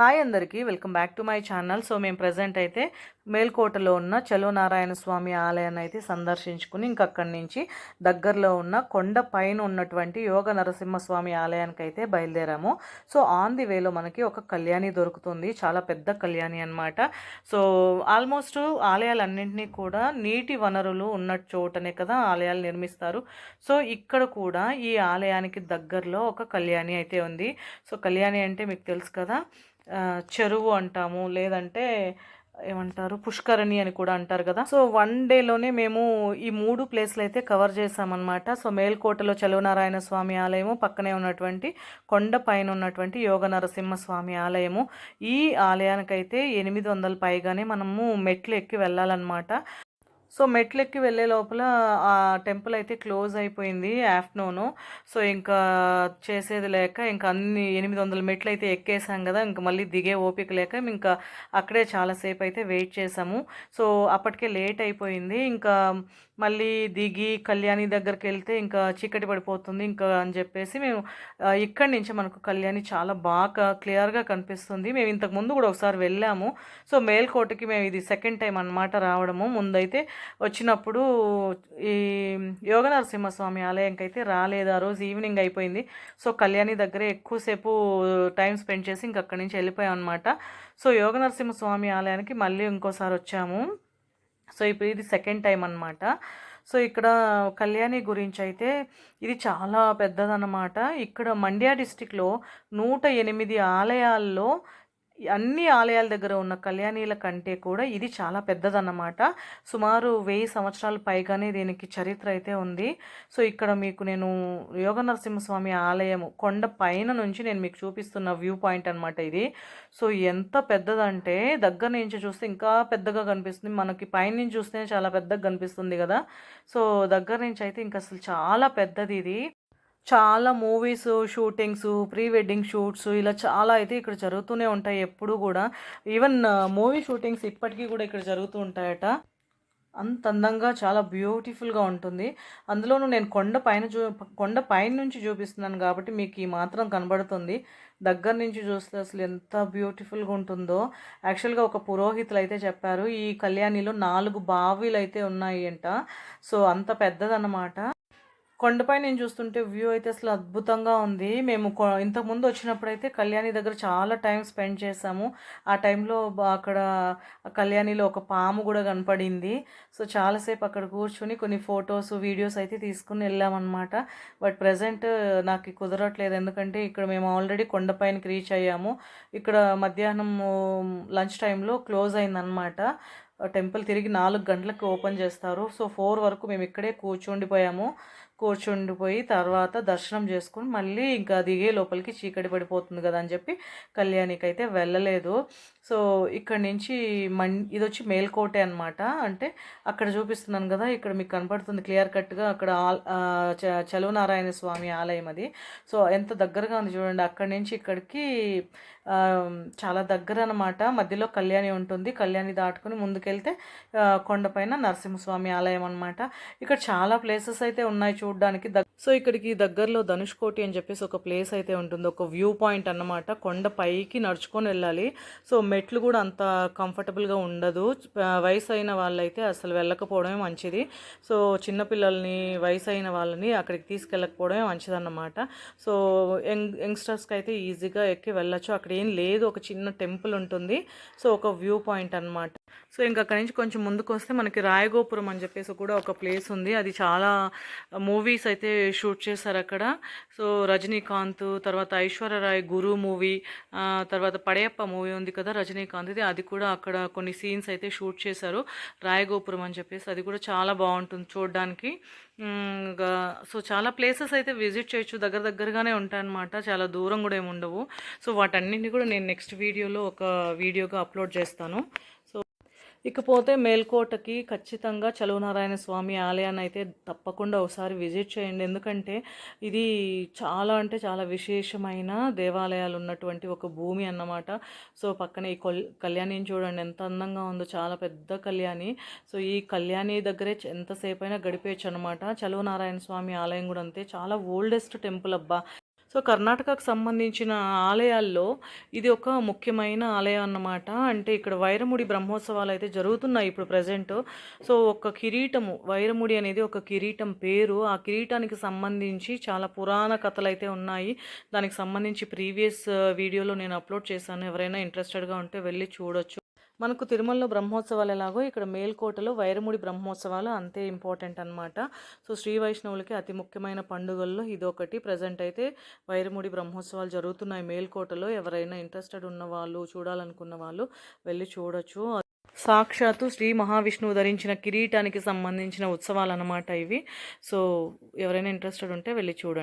Hi అందరికీ welcome back to my channel. So మేము present అయితే మేల్కోటలో ఉన్న చలో నారాయణ స్వామి ఆలయాన్ని అయితే సందర్శించుకుని ఇంక అక్కడి నుంచి దగ్గరలో ఉన్న కొండ పైన ఉన్నటువంటి యోగ నరసింహస్వామి ఆలయానికి అయితే బయలుదేరాము. సో ఆన్ ది వేలో మనకి ఒక కళ్యాణి దొరుకుతుంది. చాలా పెద్ద కళ్యాణి అనమాట సో ఆల్మోస్ట్ ఆలయాలన్నింటినీ కూడా నీటి వనరులు ఉన్న చోటనే కదా ఆలయాలు నిర్మిస్తారు. సో ఇక్కడ కూడా ఈ ఆలయానికి దగ్గరలో ఒక కళ్యాణి అయితే ఉంది. సో కళ్యాణి అంటే మీకు తెలుసు కదా చెరువు అంటాము. లేదంటే ఏమంటారు? పుష్కరణి అని కూడా అంటారు కదా. సో వన్ డేలోనే మేము ఈ మూడు ప్లేస్లు అయితే కవర్ చేసామన్నమాట సో మేల్కోటలో చలువనారాయణ స్వామి ఆలయము పక్కనే ఉన్నటువంటి కొండ పైన ఉన్నటువంటి యోగ నరసింహ స్వామి ఆలయము. ఈ ఆలయానికైతే ఎనిమిది వందల పైగానే మనము మెట్లు ఎక్కి వెళ్ళాలన్నమాట. సో మెట్లెక్కి వెళ్ళే లోపల ఆ టెంపుల్ అయితే క్లోజ్ అయిపోయింది ఆఫ్టర్నూను. సో ఇంకా చేసేది లేక ఇంకా అన్ని ఎనిమిది వందల మెట్లు అయితే ఎక్కేసాం కదా ఇంకా మళ్ళీ దిగే ఓపిక లేక ఇంకా అక్కడే చాలాసేపు అయితే వెయిట్ చేసాము. సో అప్పటికే లేట్ అయిపోయింది. ఇంకా మళ్ళీ దిగి కళ్యాణి దగ్గరికి వెళ్తే ఇంకా చీకటి పడిపోతుంది ఇంకా అని చెప్పేసి మేము ఇక్కడి నుంచి మనకు కళ్యాణి చాలా బాగా క్లియర్గా కనిపిస్తుంది. మేము ఇంతకు ముందు కూడా ఒకసారి వెళ్ళాము. సో మేల్కోటకి మేము ఇది సెకండ్ టైం అనమాట రావడము. ముందైతే వచ్చినప్పుడు ఈ యోగ నరసింహస్వామి ఆలయంకి అయితే రాలేదు. ఆ రోజు ఈవినింగ్ అయిపోయింది. సో కళ్యాణి దగ్గరే ఎక్కువసేపు టైం స్పెండ్ చేసి ఇంక అక్కడి నుంచి వెళ్ళిపోయాం అనమాట సో యోగ నరసింహస్వామి ఆలయానికి మళ్ళీ ఇంకోసారి వచ్చాము. సో ఇప్పుడు ఇది సెకండ్ టైం అనమాట సో ఇక్కడ కళ్యాణి గురించి అయితే ఇది చాలా పెద్దదన్నమాట. ఇక్కడ మండ్యా డిస్టిక్లో నూట ఎనిమిది ఆలయాల్లో అన్ని ఆలయాల దగ్గర ఉన్న కళ్యాణీల కంటే కూడా ఇది చాలా పెద్దదన్నమాట. సుమారు వెయ్యి సంవత్సరాల పైగానే దీనికి చరిత్ర అయితే ఉంది. సో ఇక్కడ మీకు నేను యోగ నరసింహస్వామి ఆలయం కొండ పైన నుంచి నేను మీకు చూపిస్తున్న వ్యూ పాయింట్ అనమాట ఇది. సో ఎంత పెద్దదంటే దగ్గర నుంచి చూస్తే ఇంకా పెద్దగా కనిపిస్తుంది. మనకి పైన నుంచి చూస్తే చాలా పెద్దగా కనిపిస్తుంది కదా. సో దగ్గర నుంచి అయితే ఇంకా అసలు చాలా పెద్దది ఇది. చాలా movies shootings pre wedding shoots ఇలా చాలా అయితే ఇక్కడ జరుగుతూనే ఉంటాయి. ఎప్పుడు కూడా. ఈవెన్ మూవీ షూటింగ్స్ ఇప్పటికీ కూడా ఇక్కడ జరుగుతూ ఉంటాయట. అంత అందంగా చాలా బ్యూటిఫుల్గా ఉంటుంది. అందులోనూ నేను కొండ పైన చూ కొండ పైన నుంచి చూపిస్తున్నాను కాబట్టి మీకు ఈ మాత్రం కనబడుతుంది. దగ్గర నుంచి చూస్తే అసలు ఎంత బ్యూటిఫుల్గా ఉంటుందో. యాక్చువల్గా ఒక పురోహితులు అయితే చెప్పారు ఈ కళ్యాణిలో నాలుగు బావిలు అయితే ఉన్నాయి అంట సో అంత పెద్దదన్నమాట. కొండపై నేను చూస్తుంటే వ్యూ అయితే అసలు అద్భుతంగా ఉంది. మేము ఇంతకుముందు వచ్చినప్పుడు అయితే కళ్యాణి దగ్గర చాలా టైం స్పెండ్ చేసాము ఆ టైంలో అక్కడ కళ్యాణిలో ఒక పాము కూడా కనపడింది. సో చాలాసేపు అక్కడ కూర్చొని కొన్ని ఫొటోస్ వీడియోస్ అయితే తీసుకుని వెళ్ళామన్నమాట. బట్ ప్రజెంట్ నాకు కుదరట్లేదు. ఎందుకంటే ఇక్కడ మేము ఆల్రెడీ కొండపైనకి రీచ్ అయ్యాము. ఇక్కడ మధ్యాహ్నం లంచ్ టైంలో క్లోజ్ అయిందనమాట టెంపుల్ తిరిగి నాలుగు గంటలకు ఓపెన్ చేస్తారు. సో ఫోర్ వరకు మేము ఇక్కడే కూర్చుండిపోయాము. కూర్చుండిపోయి తర్వాత దర్శనం చేసుకుని మళ్ళీ ఇంకా దిగే లోపలికి చీకటి పడిపోతుంది కదా అని చెప్పి కళ్యాణికి అయితే వెళ్ళలేదు. సో ఇక్కడ నుంచి మన్ ఇది వచ్చి మేల్కోటే అనమాట అంటే అక్కడ చూపిస్తున్నాను కదా ఇక్కడ మీకు కనపడుతుంది క్లియర్ కట్గా అక్కడ చలువనారాయణ స్వామి ఆలయం అది. సో ఎంత దగ్గరగా ఉంది చూడండి అక్కడి నుంచి ఇక్కడికి చాలా దగ్గర అనమాట మధ్యలో కళ్యాణి ఉంటుంది. కళ్యాణి దాటుకుని ముందుకెళ్తే కొండపైన నరసింహస్వామి ఆలయం అనమాట ఇక్కడ చాలా ప్లేసెస్ అయితే ఉన్నాయి చూడడానికి. సో ఇక్కడికి దగ్గరలో ధనుష్కోటి అని చెప్పేసి ఒక ప్లేస్ అయితే ఉంటుంది. ఒక వ్యూ పాయింట్ అన్నమాట. కొండ పైకి నడుచుకొని వెళ్ళాలి. సో మెట్లు కూడా అంత కంఫర్టబుల్గా ఉండదు. వయసు అయిన వాళ్ళైతే అసలు వెళ్ళకపోవడమే మంచిది. సో చిన్నపిల్లల్ని వయసు అయిన వాళ్ళని అక్కడికి తీసుకెళ్ళకపోవడమే మంచిదన్నమాట. సో యంగ్ యంగ్స్టర్స్కి అయితే ఈజీగా ఎక్కి వెళ్ళచ్చు. అక్కడ ఏం లేదు. ఒక చిన్న టెంపుల్ ఉంటుంది. సో ఒక వ్యూ పాయింట్ అనమాట సో ఇంకా అక్కడి నుంచి కొంచెం ముందుకు వస్తే మనకి రాయగోపురం అని చెప్పేసి కూడా ఒక ప్లేస్ ఉంది. అది చాలా మూవీస్ అయితే షూట్ చేశారు అక్కడ. సో రజనీకాంత్ తర్వాత ఐశ్వర్యరాయ్ గురు మూవీ తర్వాత పడయప్ప మూవీ ఉంది కదా రజనీకాంత్ది అది కూడా అక్కడ కొన్ని సీన్స్ అయితే షూట్ చేశారు. రాయగోపురం అని చెప్పేసి అది కూడా చాలా బాగుంటుంది చూడడానికి. సో చాలా ప్లేసెస్ అయితే విజిట్ చేయొచ్చు. దగ్గర దగ్గరగానే ఉంటాయన్నమాట. చాలా దూరం కూడా ఏమి ఉండవు. సో వాటన్నింటినీ కూడా నేను నెక్స్ట్ వీడియోలో ఒక వీడియోగా అప్లోడ్ చేస్తాను. ఇకపోతే మేల్కోటకి ఖచ్చితంగా చలువనారాయణ స్వామి ఆలయాన్ని అయితే తప్పకుండా ఒకసారి విజిట్ చేయండి. ఎందుకంటే ఇది చాలా అంటే చాలా విశేషమైన దేవాలయాలు ఉన్నటువంటి ఒక భూమి అన్నమాట. సో పక్కన ఈ కళ్యాణి చూడండి ఎంత అందంగా ఉందో చాలా పెద్ద కళ్యాణి. సో ఈ కళ్యాణి దగ్గరే ఎంతసేపు అయినా గడిపేయచ్చు అనమాట చలువనారాయణ స్వామి ఆలయం కూడా అంతే. చాలా ఓల్డెస్ట్ టెంపుల్ అబ్బా. సో కర్ణాటకకు సంబంధించిన ఆలయాల్లో ఇది ఒక ముఖ్యమైన ఆలయం అన్నమాట. అంటే ఇక్కడ వైరముడి బ్రహ్మోత్సవాలు అయితే జరుగుతున్నాయి ఇప్పుడు ప్రజెంట్. సో ఒక కిరీటము వైరముడి అనేది ఒక కిరీటం పేరు. ఆ కిరీటానికి సంబంధించి చాలా పురాణ కథలు అయితే ఉన్నాయి. దానికి సంబంధించి ప్రీవియస్ వీడియోలో నేను అప్లోడ్ చేశాను. ఎవరైనా ఇంట్రెస్టెడ్గా ఉంటే వెళ్ళి చూడొచ్చు. మనకు తిరుమలలో బ్రహ్మోత్సవాలు ఎలాగో ఇక్కడ మేల్కోటలో వైరముడి బ్రహ్మోత్సవాలు అంతే ఇంపార్టెంట్ అన్నమాట. సో శ్రీ వైష్ణవులకి అతి ముఖ్యమైన పండుగల్లో ఇదొకటి. ప్రజెంట్ అయితే వైరముడి బ్రహ్మోత్సవాలు జరుగుతున్నాయి మేల్కోటలో. ఎవరైనా ఇంట్రెస్టెడ్ ఉన్న వాళ్ళు చూడాలనుకున్న వాళ్ళు వెళ్ళి చూడొచ్చు. సాక్షాత్తు శ్రీ మహావిష్ణువు ధరించిన కిరీటానికి సంబంధించిన ఉత్సవాలు అన్నమాట ఇవి. సో ఎవరైనా ఇంట్రెస్టెడ్ ఉంటే వెళ్ళి చూడండి.